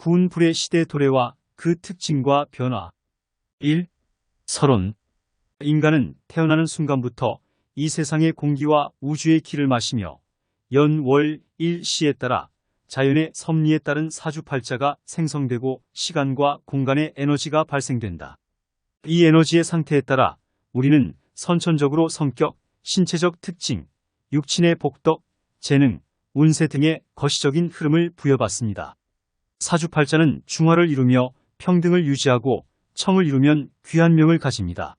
구운불의 시대 도래와 그 특징과 변화 1. 서론 인간은 태어나는 순간부터 이 세상의 공기와 우주의 길을 마시며 연, 월, 일, 시에 따라 자연의 섭리에 따른 사주팔자가 생성되고 시간과 공간의 에너지가 발생된다. 이 에너지의 상태에 따라 우리는 선천적으로 성격, 신체적 특징, 육친의 복덕, 재능, 운세 등의 거시적인 흐름을 부여받습니다. 사주팔자는 중화를 이루며 평등을 유지하고 청을 이루면 귀한 명을 가집니다.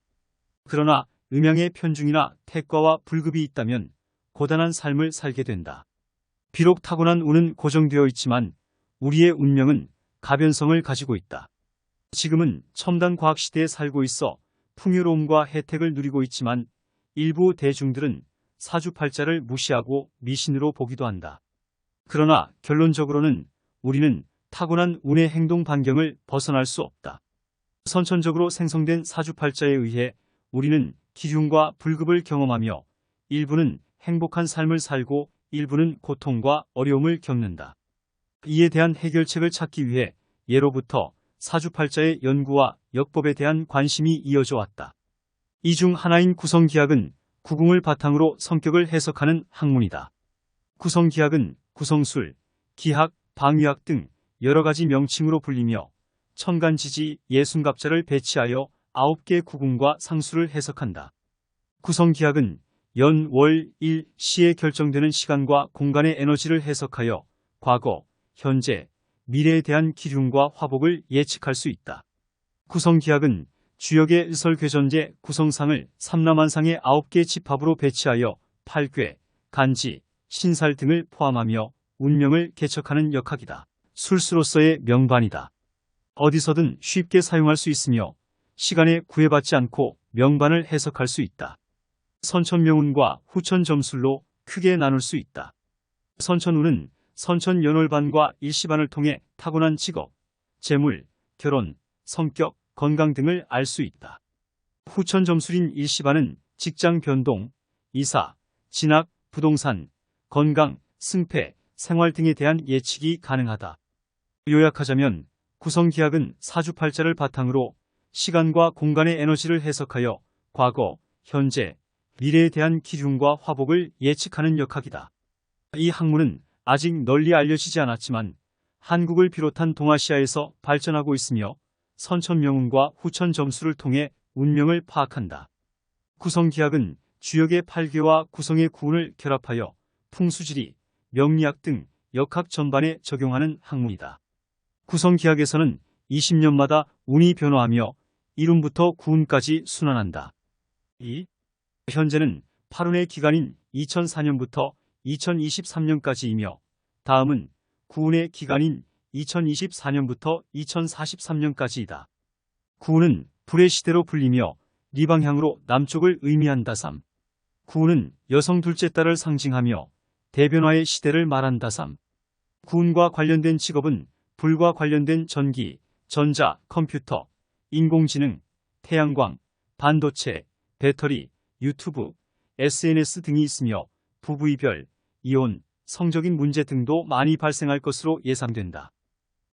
그러나 음양의 편중이나 태과와 불급이 있다면 고단한 삶을 살게 된다. 비록 타고난 운은 고정되어 있지만 우리의 운명은 가변성을 가지고 있다. 지금은 첨단 과학 시대에 살고 있어 풍요로움과 혜택을 누리고 있지만 일부 대중들은 사주팔자를 무시하고 미신으로 보기도 한다. 그러나 결론적으로는 우리는 타고난 운의 행동 반경을 벗어날 수 없다. 선천적으로 생성된 사주팔자에 의해 우리는 기흉과 불급을 경험하며 일부는 행복한 삶을 살고 일부는 고통과 어려움을 겪는다. 이에 대한 해결책을 찾기 위해 예로부터 사주팔자의 연구와 역법에 대한 관심이 이어져 왔다. 이 중 하나인 구성기학은 구궁을 바탕으로 성격을 해석하는 학문이다. 구성기학은 구성술, 기학, 방위학 등 여러 가지 명칭으로 불리며 천간지지 예순갑자를 배치하여 아홉 개 구궁과 상수를 해석한다. 구성기학은 연, 월, 일, 시에 결정되는 시간과 공간의 에너지를 해석하여 과거, 현재, 미래에 대한 기륭과 화복을 예측할 수 있다. 구성기학은 주역의 을설괴전제 구성상을 삼남한상의 아홉 개 집합으로 배치하여 팔괘, 간지, 신살 등을 포함하며 운명을 개척하는 역학이다. 술수로서의 명반이다. 어디서든 쉽게 사용할 수 있으며 시간에 구애받지 않고 명반을 해석할 수 있다. 선천명운과 후천점술로 크게 나눌 수 있다. 선천운은 선천연월반과 일시반을 통해 타고난 직업, 재물, 결혼, 성격, 건강 등을 알 수 있다. 후천점술인 일시반은 직장 변동, 이사, 진학, 부동산, 건강, 승패, 생활 등에 대한 예측이 가능하다. 요약하자면 구성기학은 사주팔자를 바탕으로 시간과 공간의 에너지를 해석하여 과거, 현재, 미래에 대한 기흉과 화복을 예측하는 역학이다. 이 학문은 아직 널리 알려지지 않았지만 한국을 비롯한 동아시아에서 발전하고 있으며 선천명운과 후천 점수를 통해 운명을 파악한다. 구성기학은 주역의 팔괘와 구성의 구운을 결합하여 풍수지리, 명리학 등 역학 전반에 적용하는 학문이다. 구성기학에서는 20년마다 운이 변화하며 1운부터 9운까지 순환한다. 2. 현재는 8운의 기간인 2004년부터 2023년까지이며 다음은 9운의 기간인 2024년부터 2043년까지이다. 9운은 불의 시대로 불리며 리방향으로 남쪽을 의미한다 3. 9운은 여성 둘째 딸을 상징하며 대변화의 시대를 말한다 3. 9운과 관련된 직업은 불과 관련된 전기, 전자, 컴퓨터, 인공지능, 태양광, 반도체, 배터리, 유튜브, SNS 등이 있으며 부부이별, 이혼, 성적인 문제 등도 많이 발생할 것으로 예상된다.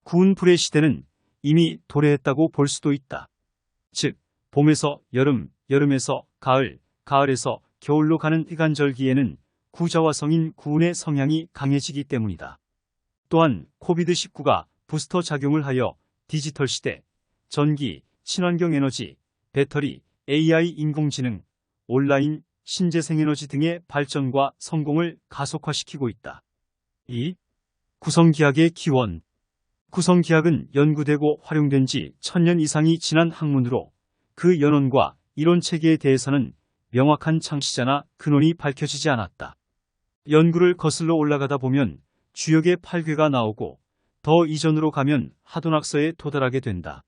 구운 불의 시대는 이미 도래했다고 볼 수도 있다. 즉, 봄에서 여름, 여름에서 가을, 가을에서 겨울로 가는 이간절기에는 구자화성인 구운의 성향이 강해지기 때문이다. 또한 코비드19가 부스터 작용을 하여 디지털 시대, 전기, 친환경 에너지, 배터리, AI 인공지능, 온라인, 신재생에너지 등의 발전과 성공을 가속화시키고 있다. 2. 구성기학의 기원 구성기학은 연구되고 활용된 지 천년 이상이 지난 학문으로 그 연원과 이론 체계에 대해서는 명확한 창시자나 근원이 밝혀지지 않았다. 연구를 거슬러 올라가다 보면 주역의 팔괘가 나오고 더 이전으로 가면 하돈학서에 도달하게 된다.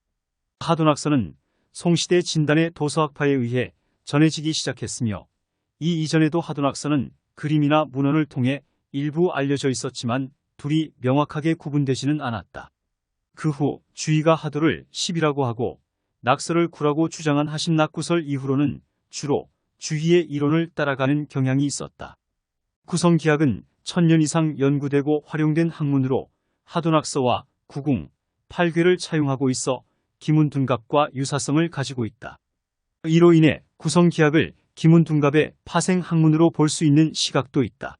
하돈학서는 송시대 진단의 도서학파에 의해 전해지기 시작했으며 이 이전에도 하돈학서는 그림이나 문헌을 통해 일부 알려져 있었지만 둘이 명확하게 구분되지는 않았다. 그 후 주의가 하도를 10이라고 하고 낙서를 구라고 주장한 하심낙구설 이후로는 주로 주의의 이론을 따라가는 경향이 있었다. 구성기학은 천년 이상 연구되고 활용된 학문으로 하도낙서와 구궁, 팔괘를 차용하고 있어 기문둔갑과 유사성을 가지고 있다. 이로 인해 구성기약을 기문둔갑의 파생 학문으로 볼 수 있는 시각도 있다.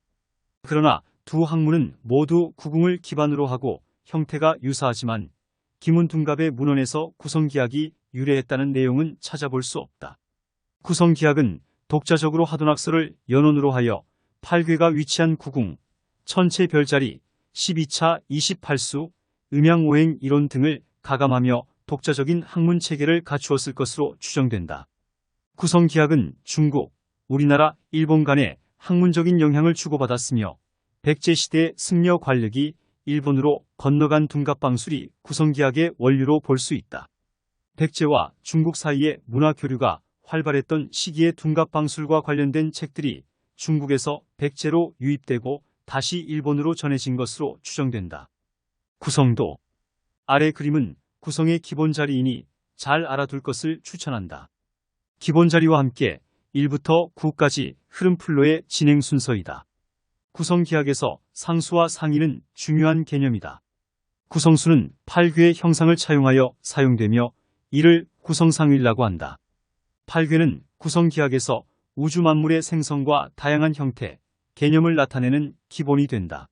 그러나 두 학문은 모두 구궁을 기반으로 하고 형태가 유사하지만 기문둔갑의 문헌에서 구성기약이 유래했다는 내용은 찾아볼 수 없다. 구성기약은 독자적으로 하도낙서를 연원으로 하여 팔괘가 위치한 구궁, 천체 별자리, 12차 28수, 음양오행 이론 등을 가감하며 독자적인 학문 체계를 갖추었을 것으로 추정된다. 구성기약은 중국, 우리나라, 일본 간의 학문적인 영향을 주고받았으며 백제시대의 승려 관력이 일본으로 건너간 둔갑방술이 구성기약의 원류로 볼 수 있다. 백제와 중국 사이의 문화 교류가 활발했던 시기의 둔갑방술과 관련된 책들이 중국에서 백제로 유입되고 다시 일본으로 전해진 것으로 추정된다. 구성도 아래 그림은 구성의 기본 자리이니 잘 알아둘 것을 추천한다. 기본 자리와 함께 1부터 9까지 흐름플로의 진행 순서이다. 구성기학에서 상수와 상위는 중요한 개념이다. 구성수는 8괴의 형상을 차용하여 사용되며 이를 구성상위라고 한다. 8괴는 구성기학에서 우주 만물의 생성과 다양한 형태, 개념을 나타내는 기본이 된다.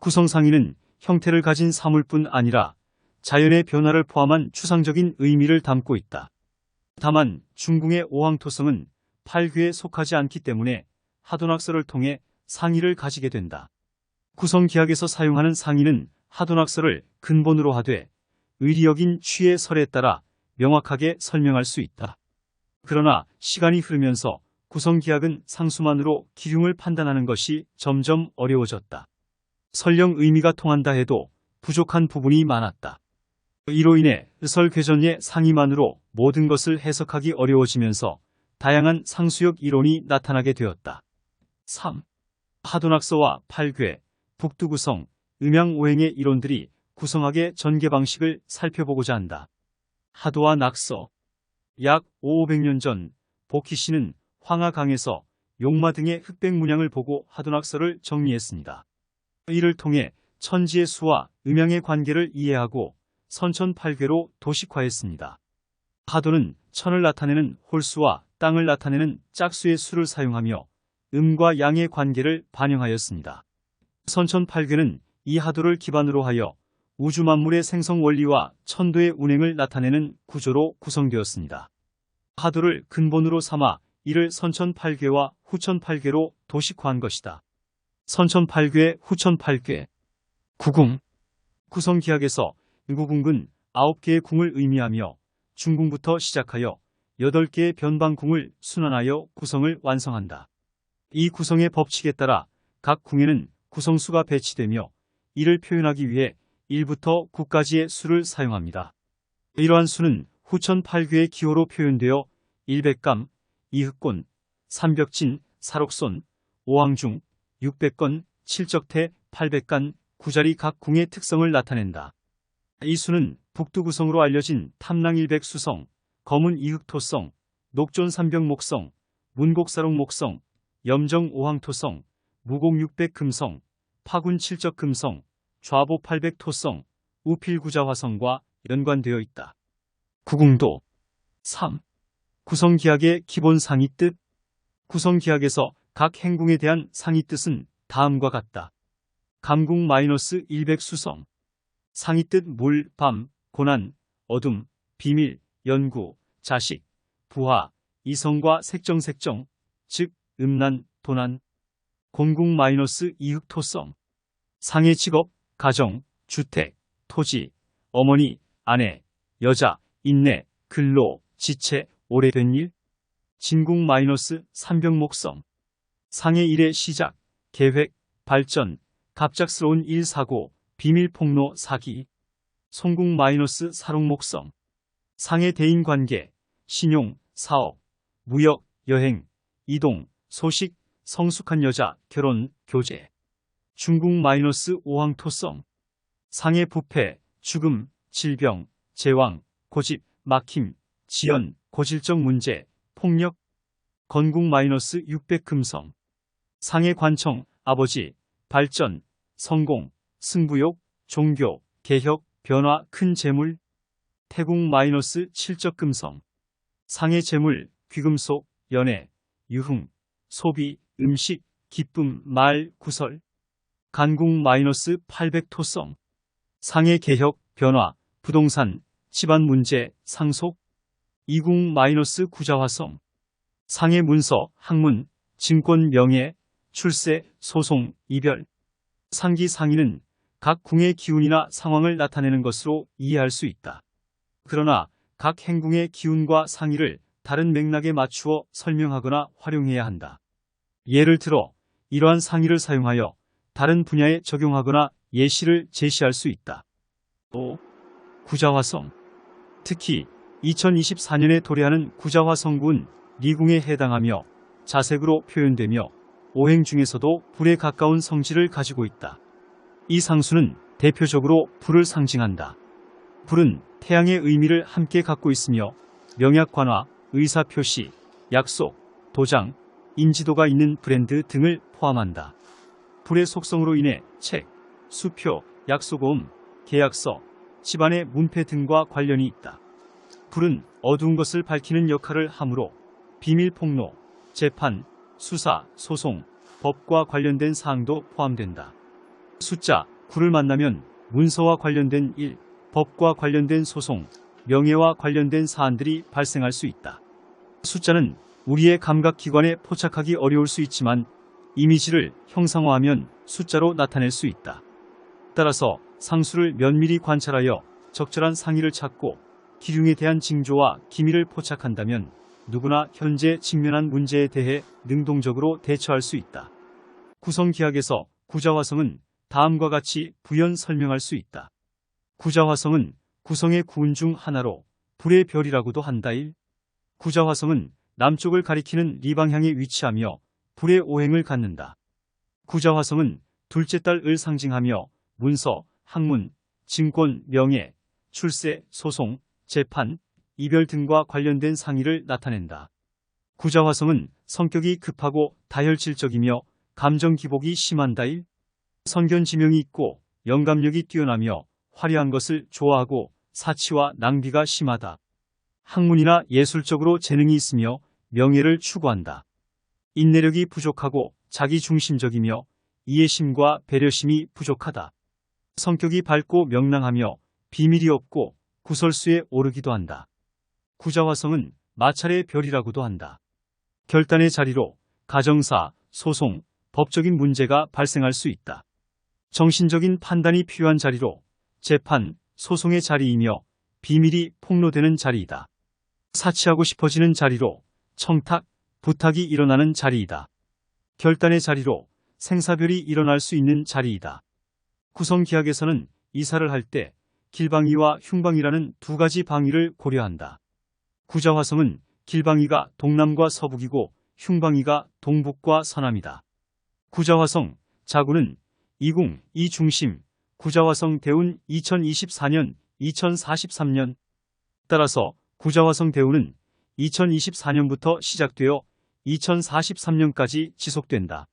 구성상위는 형태를 가진 사물뿐 아니라 자연의 변화를 포함한 추상적인 의미를 담고 있다. 다만 중궁의 오황토성은 8괴에 속하지 않기 때문에 하도낙서를 통해 상의를 가지게 된다. 구성기학에서 사용하는 상의는 하도낙서를 근본으로 하되 의리역인 취의 설에 따라 명확하게 설명할 수 있다. 그러나 시간이 흐르면서 구성기학은 상수만으로 기륭을 판단하는 것이 점점 어려워졌다. 설령 의미가 통한다 해도 부족한 부분이 많았다. 이로 인해 설괴전의 상의만으로 모든 것을 해석하기 어려워지면서 다양한 상수역 이론이 나타나게 되었다. 3. 하도낙서와 팔괴, 북두구성, 음양오행의 이론들이 구성학의 전개 방식을 살펴보고자 한다. 하도와 낙서 약 500년 전 복희 씨는 황하강에서 용마 등의 흑백 문양을 보고 하도낙서를 정리했습니다. 이를 통해 천지의 수와 음양의 관계를 이해하고 선천팔괴로 도식화했습니다. 하도는 천을 나타내는 홀수와 땅을 나타내는 짝수의 수를 사용하며 음과 양의 관계를 반영하였습니다. 선천팔괴는 이 하도를 기반으로 하여 우주 만물의 생성 원리와 천도의 운행을 나타내는 구조로 구성되었습니다. 하도를 근본으로 삼아 이를 선천팔괴와 후천팔괴로 도식화한 것이다. 선천팔괴, 후천팔괴, 구궁, 구성기학에서 구궁은 9개의 궁을 의미하며 중궁부터 시작하여 8개의 변방궁을 순환하여 구성을 완성한다. 이 구성의 법칙에 따라 각 궁에는 구성수가 배치되며 이를 표현하기 위해 1부터 9까지의 수를 사용합니다. 이러한 수는 후천 8괴의 기호로 표현되어 100감, 이흑곤, 삼벽진, 사록손, 오왕중, 600건, 칠적태, 800간, 구자리 각 궁의 특성을 나타낸다. 이 수는 북두구성으로 알려진 탐낭일백 수성, 검은 이흑토성, 녹존 문곡사록 목성, 염정 오황토성, 무공 육백 금성, 파군 칠적 금성, 좌보 팔백 토성, 우필구자화성과 연관되어 있다. 구궁도 3. 구성기약의 기본 상위 뜻. 구성기약에서 각 행궁에 대한 상위 뜻은 다음과 같다. 감궁 마이너스 100 수성. 상위 뜻 물, 밤, 고난, 어둠, 비밀, 연구, 자식, 부하, 이성과 색정색정, 즉 음란, 도난, 공궁 마이너스 이흑 토성, 상해 직업, 가정, 주택, 토지, 어머니, 아내, 여자, 인내, 근로, 지체, 오래된 일, 진궁 마이너스 삼병목성, 상해 일의 시작, 계획, 발전, 갑작스러운 일 사고, 비밀 폭로 사기, 송궁 마이너스 사록목성, 상해 대인 관계, 신용, 사업, 무역, 여행, 이동, 소식, 성숙한 여자, 결혼, 교제. 중국 마이너스 오황 토성. 상해 부패, 죽음, 질병, 제왕, 고집, 막힘, 지연, 고질적 문제, 폭력. 건국 마이너스 600 금성. 상해 관청, 아버지, 발전, 성공, 승부욕, 종교, 개혁, 변화 큰 재물 태궁 마이너스 칠적 금성 상해 재물 귀금속 연애 유흥 소비 음식 기쁨 말 구설 간궁 마이너스 800 토성 상해 개혁 변화 부동산 집안 문제 상속 이궁 마이너스 구자화성 상해 문서 학문 증권 명예 출세 소송 이별 상기 상인은 각 궁의 기운이나 상황을 나타내는 것으로 이해할 수 있다. 그러나 각 행궁의 기운과 상의를 다른 맥락에 맞추어 설명하거나 활용해야 한다. 예를 들어 이러한 상의를 사용하여 다른 분야에 적용하거나 예시를 제시할 수 있다. 5. 구자화성 특히 2024년에 도래하는 구자화 성군 리궁에 해당하며 자색으로 표현되며 오행 중에서도 불에 가까운 성질을 가지고 있다. 이 상수는 대표적으로 불을 상징한다. 불은 태양의 의미를 함께 갖고 있으며 명약 관화, 의사 표시, 약속, 도장, 인지도가 있는 브랜드 등을 포함한다. 불의 속성으로 인해 책, 수표, 약속음, 계약서, 집안의 문패 등과 관련이 있다. 불은 어두운 것을 밝히는 역할을 하므로 비밀 폭로, 재판, 수사, 소송, 법과 관련된 사항도 포함된다. 숫자 9를 만나면 문서와 관련된 일, 법과 관련된 소송, 명예와 관련된 사안들이 발생할 수 있다. 숫자는 우리의 감각기관에 포착하기 어려울 수 있지만 이미지를 형상화하면 숫자로 나타낼 수 있다. 따라서 상수를 면밀히 관찰하여 적절한 상의를 찾고 기륭에 대한 징조와 기밀을 포착한다면 누구나 현재 직면한 문제에 대해 능동적으로 대처할 수 있다. 구성기학에서 구자화성은 다음과 같이 부연 설명할 수 있다. 구자화성은 구성의 구운 중 하나로 불의 별이라고도 한다. 1. 구자화성은 남쪽을 가리키는 리방향에 위치하며 불의 오행을 갖는다. 구자화성은 둘째 딸을 상징하며 문서, 학문, 증권, 명예, 출세, 소송, 재판, 이별 등과 관련된 상의를 나타낸다. 구자화성은 성격이 급하고 다혈질적이며 감정 기복이 심한다. 1. 선견 지명이 있고 영감력이 뛰어나며 화려한 것을 좋아하고 사치와 낭비가 심하다. 학문이나 예술적으로 재능이 있으며 명예를 추구한다. 인내력이 부족하고 자기중심적이며 이해심과 배려심이 부족하다. 성격이 밝고 명랑하며 비밀이 없고 구설수에 오르기도 한다. 구자화성은 마찰의 별이라고도 한다. 결단의 자리로 가정사, 소송, 법적인 문제가 발생할 수 있다. 정신적인 판단이 필요한 자리로 재판, 소송의 자리이며 비밀이 폭로되는 자리이다. 사치하고 싶어지는 자리로 청탁, 부탁이 일어나는 자리이다. 결단의 자리로 생사별이 일어날 수 있는 자리이다. 구성기학에서는 이사를 할 때 길방위와 흉방위라는 두 가지 방위를 고려한다. 구자화성은 길방위가 동남과 서북이고 흉방위가 동북과 서남이다. 구자화성, 자구는 이궁, 이중심, 구자화성 대운 2024년, 2043년 따라서 구자화성 대운은 2024년부터 시작되어 2043년까지 지속된다.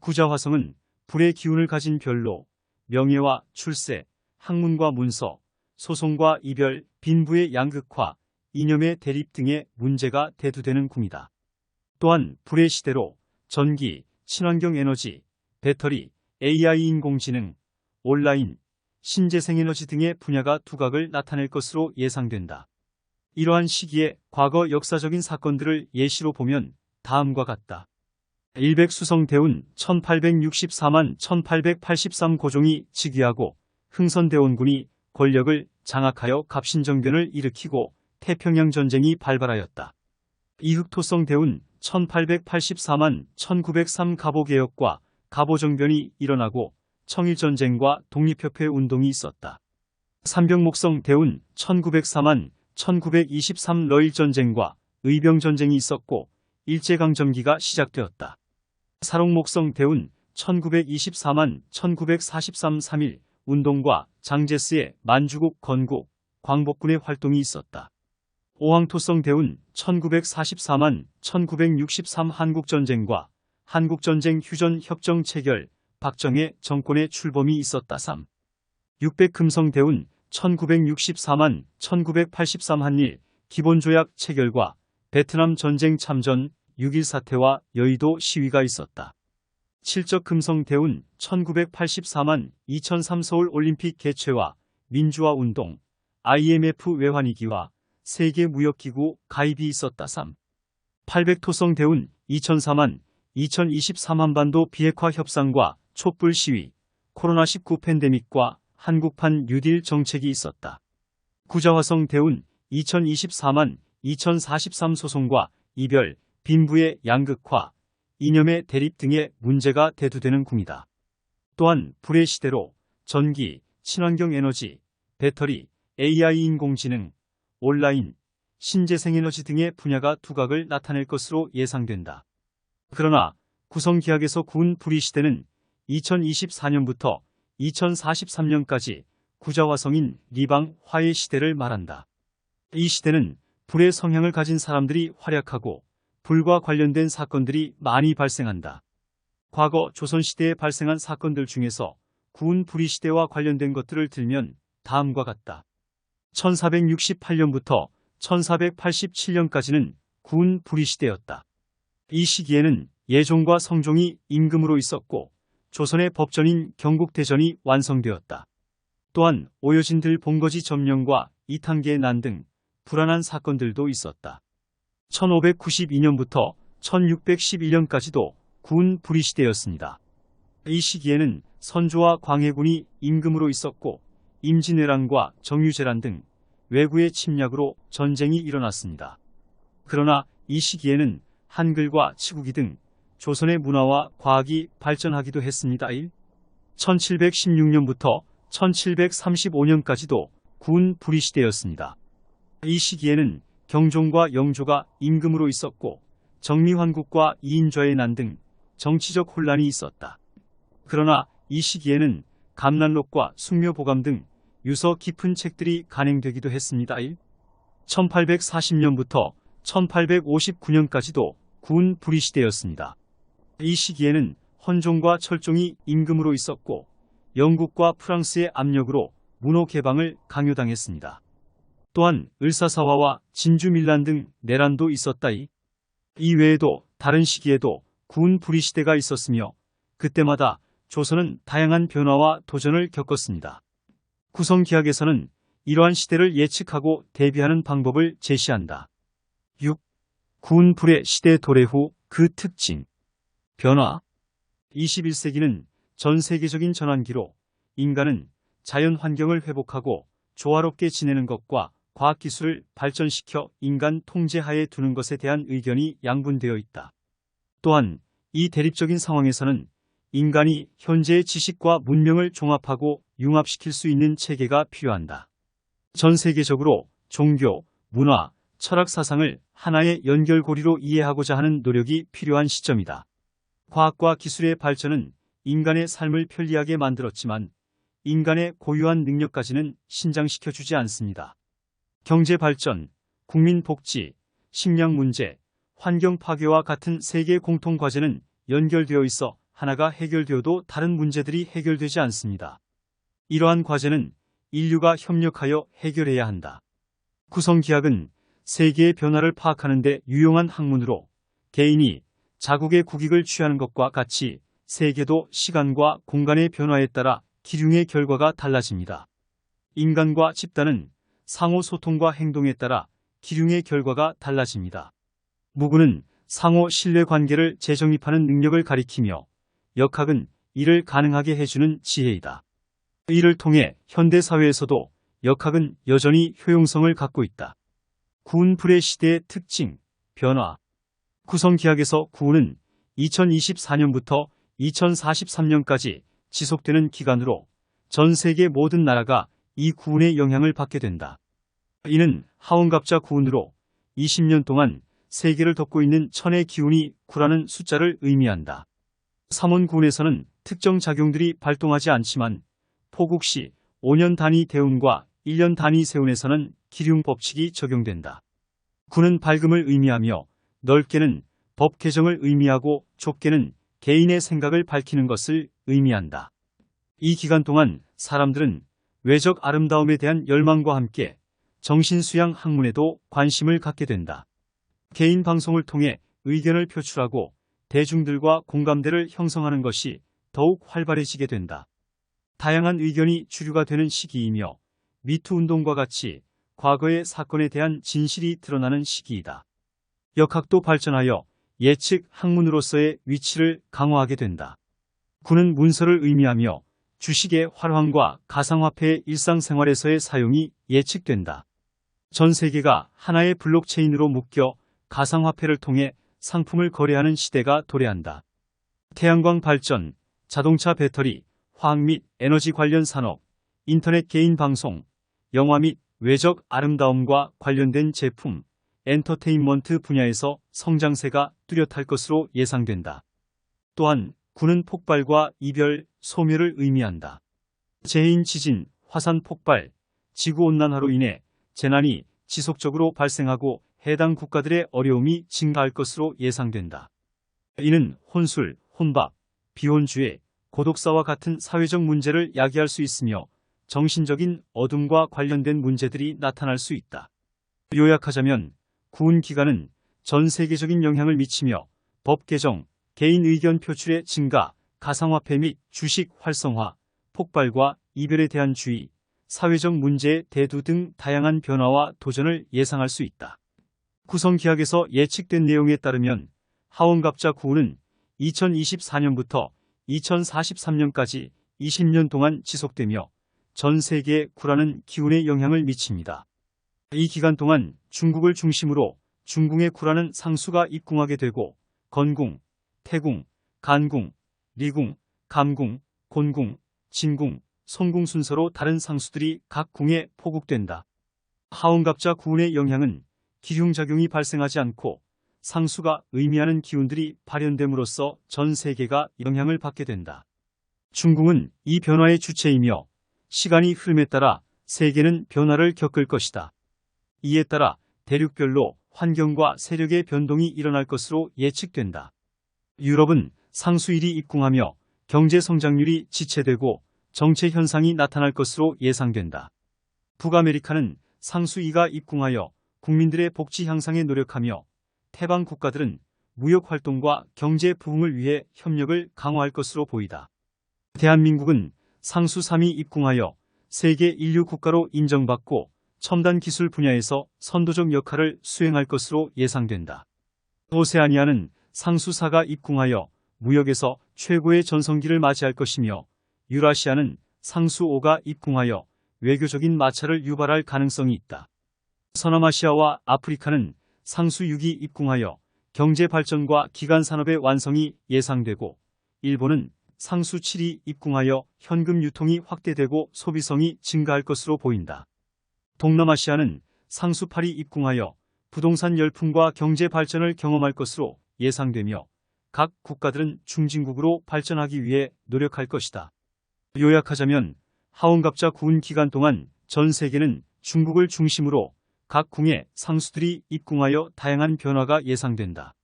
구자화성은 불의 기운을 가진 별로 명예와 출세, 학문과 문서, 소송과 이별, 빈부의 양극화, 이념의 대립 등의 문제가 대두되는 궁이다. 또한 불의 시대로 전기, 친환경 에너지, 배터리, AI 인공지능, 온라인, 신재생에너지 등의 분야가 두각을 나타낼 것으로 예상된다. 이러한 시기에 과거 역사적인 사건들을 예시로 보면 다음과 같다. 일백수성대운 1864만 1883 고종이 즉위하고 흥선대원군이 권력을 장악하여 갑신정변을 일으키고 태평양 전쟁이 발발하였다. 이흑토성 대운 1884만 1903 가보개혁과 가보정변이 일어나고 청일전쟁과 독립협회 운동이 있었다. 삼병목성 대운 1904만 1923 러일전쟁과 의병전쟁이 있었고 일제강점기가 시작되었다. 사롱목성 대운 1924만 1943 3일 운동과 장제스의 만주국 건국, 광복군의 활동이 있었다. 오황토성 대운 1944만 1963 한국전쟁과 한국전쟁 휴전 협정 체결, 박정희 정권의 출범이 있었다. 3. 600 금성 대운 1964만 1983 한일 기본조약 체결과 베트남 전쟁 참전 6.1 사태와 여의도 시위가 있었다. 칠적 금성 대운 1984만 2003 서울 올림픽 개최와 민주화 운동, IMF 외환위기와 세계무역기구 가입이 있었다. 3. 800 토성 대운 2004만 2023 한반도 비핵화 협상과 촛불 시위, 코로나19 팬데믹과 한국판 뉴딜 정책이 있었다. 구자화성 대운 2024만 2043 소송과 이별, 빈부의 양극화, 이념의 대립 등의 문제가 대두되는 궁이다. 또한 불의 시대로 전기, 친환경 에너지, 배터리, AI 인공지능, 온라인, 신재생에너지 등의 분야가 두각을 나타낼 것으로 예상된다. 그러나 구성기약에서 구운 불의 시대는 2024년부터 2043년까지 구자화성인 리방 화해 시대를 말한다. 이 시대는 불의 성향을 가진 사람들이 활약하고 불과 관련된 사건들이 많이 발생한다. 과거 조선시대에 발생한 사건들 중에서 구운 불의 시대와 관련된 것들을 들면 다음과 같다. 1468년부터 1487년까지는 구운 불의 시대였다. 이 시기에는 예종과 성종이 임금으로 있었고 조선의 법전인 경국대전이 완성되었다. 또한 오여진들 본거지 점령과 이탄계의 난등 불안한 사건들도 있었다. 1592년부터 1611년까지도 군 불의시대였습니다. 이 시기에는 선조와 광해군이 임금으로 있었고 임진왜란과 정유재란 등 외구의 침략으로 전쟁이 일어났습니다. 그러나 이 시기에는 한글과 치국이 등 조선의 문화와 과학이 발전하기도 했습니다. 1. 1716년부터 1735년까지도 군 불의시대였습니다. 이 시기에는 경종과 영조가 임금으로 있었고 정리환국과 이인좌의 난 등 정치적 혼란이 있었다. 그러나 이 시기에는 감난록과 숙묘보감 등 유서 깊은 책들이 간행되기도 했습니다. 1. 1840년부터 1859년까지도 군 불의시대였습니다. 이 시기에는 헌종과 철종이 임금으로 있었고 영국과 프랑스의 압력으로 문호 개방을 강요당했습니다. 또한 을사사화와 진주밀란 등 내란도 있었다이. 이 외에도 다른 시기에도 군 불의 시대가 있었으며 그때마다 조선은 다양한 변화와 도전을 겪었습니다. 구성기약에서는 이러한 시대를 예측하고 대비하는 방법을 제시한다. 6. 군 불의 시대 도래 후 그 특징 변화 21세기는 전 세계적인 전환기로 인간은 자연 환경을 회복하고 조화롭게 지내는 것과 과학기술을 발전시켜 인간 통제하에 두는 것에 대한 의견이 양분되어 있다. 또한 이 대립적인 상황에서는 인간이 현재의 지식과 문명을 종합하고 융합시킬 수 있는 체계가 필요한다. 전 세계적으로 종교, 문화, 철학 사상을 하나의 연결고리로 이해하고자 하는 노력이 필요한 시점이다. 과학과 기술의 발전은 인간의 삶을 편리하게 만들었지만 인간의 고유한 능력까지는 신장시켜주지 않습니다. 경제 발전, 국민 복지, 식량 문제, 환경 파괴와 같은 세계 공통 과제는 연결되어 있어 하나가 해결되어도 다른 문제들이 해결되지 않습니다. 이러한 과제는 인류가 협력하여 해결해야 한다. 구성기학은 세계의 변화를 파악하는 데 유용한 학문으로 개인이 자국의 국익을 취하는 것과 같이 세계도 시간과 공간의 변화에 따라 기륭의 결과가 달라집니다. 인간과 집단은 상호 소통과 행동에 따라 기륭의 결과가 달라집니다. 무구는 상호 신뢰 관계를 재정립하는 능력을 가리키며 역학은 이를 가능하게 해주는 지혜이다. 이를 통해 현대 사회에서도 역학은 여전히 효용성을 갖고 있다. 구운 불의 시대의 특징, 변화, 구성기약에서 구운은 2024년부터 2043년까지 지속되는 기간으로 전 세계 모든 나라가 이 구운의 영향을 받게 된다. 이는 하원갑자 구운으로 20년 동안 세계를 덮고 있는 천의 기운이 구라는 숫자를 의미한다. 3원 구운에서는 특정 작용들이 발동하지 않지만 포국 시 5년 단위 대운과 1년 단위 세운에서는 기륭 법칙이 적용된다. 구는 밝음을 의미하며 넓게는 법 개정을 의미하고 좁게는 개인의 생각을 밝히는 것을 의미한다. 이 기간 동안 사람들은 외적 아름다움에 대한 열망과 함께 정신수양 학문에도 관심을 갖게 된다. 개인 방송을 통해 의견을 표출하고 대중들과 공감대를 형성하는 것이 더욱 활발해지게 된다. 다양한 의견이 주류가 되는 시기이며 미투 운동과 같이 과거의 사건에 대한 진실이 드러나는 시기이다. 역학도 발전하여 예측 학문으로서의 위치를 강화하게 된다. 군은 문서를 의미하며 주식의 활황과 가상화폐의 일상생활에서의 사용이 예측된다. 전 세계가 하나의 블록체인으로 묶여 가상화폐를 통해 상품을 거래하는 시대가 도래한다. 태양광 발전, 자동차 배터리, 화학 및 에너지 관련 산업, 인터넷 개인 방송, 영화 및 외적 아름다움과 관련된 제품, 엔터테인먼트 분야에서 성장세가 뚜렷할 것으로 예상된다. 또한 군은 폭발과 이별, 소멸을 의미한다. 재해인 지진, 화산 폭발, 지구온난화로 인해 재난이 지속적으로 발생하고 해당 국가들의 어려움이 증가할 것으로 예상된다. 이는 혼술, 혼밥, 비혼주의, 고독사와 같은 사회적 문제를 야기할 수 있으며 정신적인 어둠과 관련된 문제들이 나타날 수 있다. 요약하자면 구운 기간은 전 세계적인 영향을 미치며 법 개정, 개인 의견 표출의 증가, 가상화폐 및 주식 활성화, 폭발과 이별에 대한 주의, 사회적 문제의 대두 등 다양한 변화와 도전을 예상할 수 있다. 구성계약에서 예측된 내용에 따르면 하원갑자 구호는 2024년부터 2043년까지 20년 동안 지속되며 전 세계에 구라는 기운에 영향을 미칩니다. 이 기간 동안 중국을 중심으로 중궁의 구라는 상수가 입궁하게 되고 건궁, 태궁, 간궁, 리궁, 감궁, 곤궁, 진궁, 송궁 순서로 다른 상수들이 각 궁에 포국된다. 하원갑자 구운의 영향은 기흉작용이 발생하지 않고 상수가 의미하는 기운들이 발현됨으로써 전 세계가 영향을 받게 된다. 중궁은 이 변화의 주체이며 시간이 흐름에 따라 세계는 변화를 겪을 것이다. 이에 따라 대륙별로 환경과 세력의 변동이 일어날 것으로 예측된다. 유럽은 상수일이 입궁하며 경제 성장률이 지체되고 정체 현상이 나타날 것으로 예상된다. 북아메리카는 상수이가 입궁하여 국민들의 복지 향상에 노력하며 태방 국가들은 무역 활동과 경제 부흥을 위해 협력을 강화할 것으로 보이다. 대한민국은 상수 3이 입궁하여 세계 인류 국가로 인정받고 첨단 기술 분야에서 선도적 역할을 수행할 것으로 예상된다. 오세아니아는 상수사가 입궁하여 무역에서 최고의 전성기를 맞이할 것이며 유라시아는 상수5가 입궁하여 외교적인 마찰을 유발할 가능성이 있다. 서남아시아와 아프리카는 상수 6이 입궁하여 경제 발전과 기간 산업의 완성이 예상되고 일본은 상수 7이 입궁하여 현금 유통이 확대되고 소비성이 증가할 것으로 보인다. 동남아시아는 상수 8이 입궁하여 부동산 열풍과 경제 발전을 경험할 것으로 예상되며 각 국가들은 중진국으로 발전하기 위해 노력할 것이다. 요약하자면 하원갑자 구운 기간 동안 전 세계는 중국을 중심으로 각 궁의 상수들이 입궁하여 다양한 변화가 예상된다.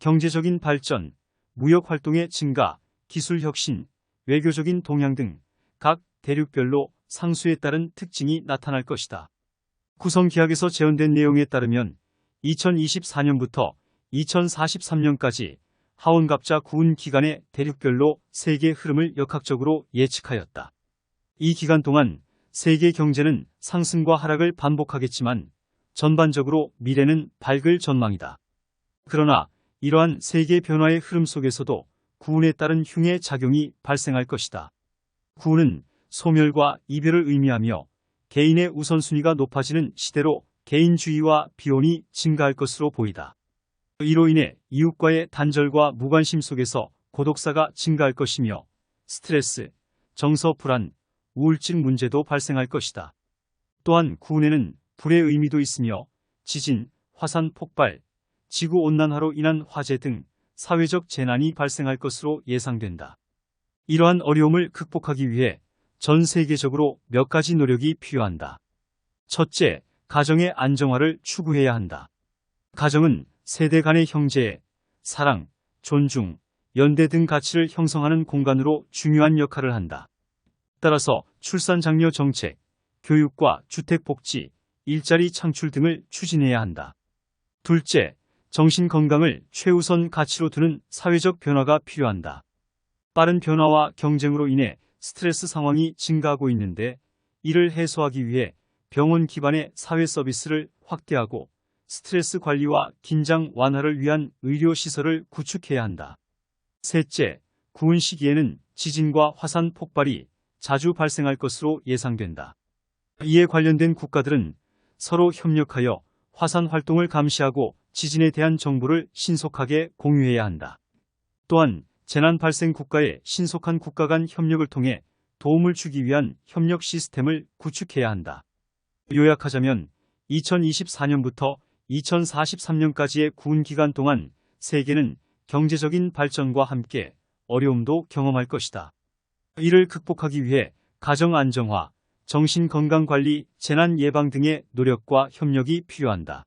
경제적인 발전, 무역 활동의 증가, 기술 혁신, 외교적인 동향 등 각 대륙별로 상수에 따른 특징이 나타날 것이다. 구성계약에서 재현된 내용에 따르면 2024년부터 2043년까지 하원갑자 구운 기간의 대륙별로 세계 흐름을 역학적으로 예측하였다. 이 기간 동안 세계 경제는 상승과 하락을 반복하겠지만 전반적으로 미래는 밝을 전망이다. 그러나 이러한 세계 변화의 흐름 속에서도 구운에 따른 흉의 작용이 발생할 것이다. 구운은 소멸과 이별을 의미하며 개인의 우선순위가 높아지는 시대로 개인주의와 비혼이 증가할 것으로 보이다. 이로 인해 이웃과의 단절과 무관심 속에서 고독사가 증가할 것이며 스트레스, 정서 불안, 우울증 문제도 발생할 것이다. 또한 구운에는 불의 의미도 있으며 지진, 화산 폭발, 지구온난화로 인한 화재 등 사회적 재난이 발생할 것으로 예상된다. 이러한 어려움을 극복하기 위해 전 세계적으로 몇 가지 노력이 필요한다. 첫째, 가정의 안정화를 추구해야 한다. 가정은 세대 간의 형제, 사랑, 존중, 연대 등 가치를 형성하는 공간으로 중요한 역할을 한다. 따라서 출산 장려 정책, 교육과 주택 복지, 일자리 창출 등을 추진해야 한다. 둘째, 정신 건강을 최우선 가치로 두는 사회적 변화가 필요한다. 빠른 변화와 경쟁으로 인해 스트레스 상황이 증가하고 있는데 이를 해소하기 위해 병원 기반의 사회 서비스를 확대하고 스트레스 관리와 긴장 완화를 위한 의료 시설을 구축해야 한다. 셋째, 구운 시기에는 지진과 화산 폭발이 자주 발생할 것으로 예상된다. 이에 관련된 국가들은 서로 협력하여 화산 활동을 감시하고 지진에 대한 정보를 신속하게 공유해야 한다. 또한 재난 발생 국가의 신속한 국가 간 협력을 통해 도움을 주기 위한 협력 시스템을 구축해야 한다. 요약하자면 2024년부터 2043년까지의 구운 기간 동안 세계는 경제적인 발전과 함께 어려움도 경험할 것이다. 이를 극복하기 위해 가정 안정화, 정신 건강 관리, 재난 예방 등의 노력과 협력이 필요한다.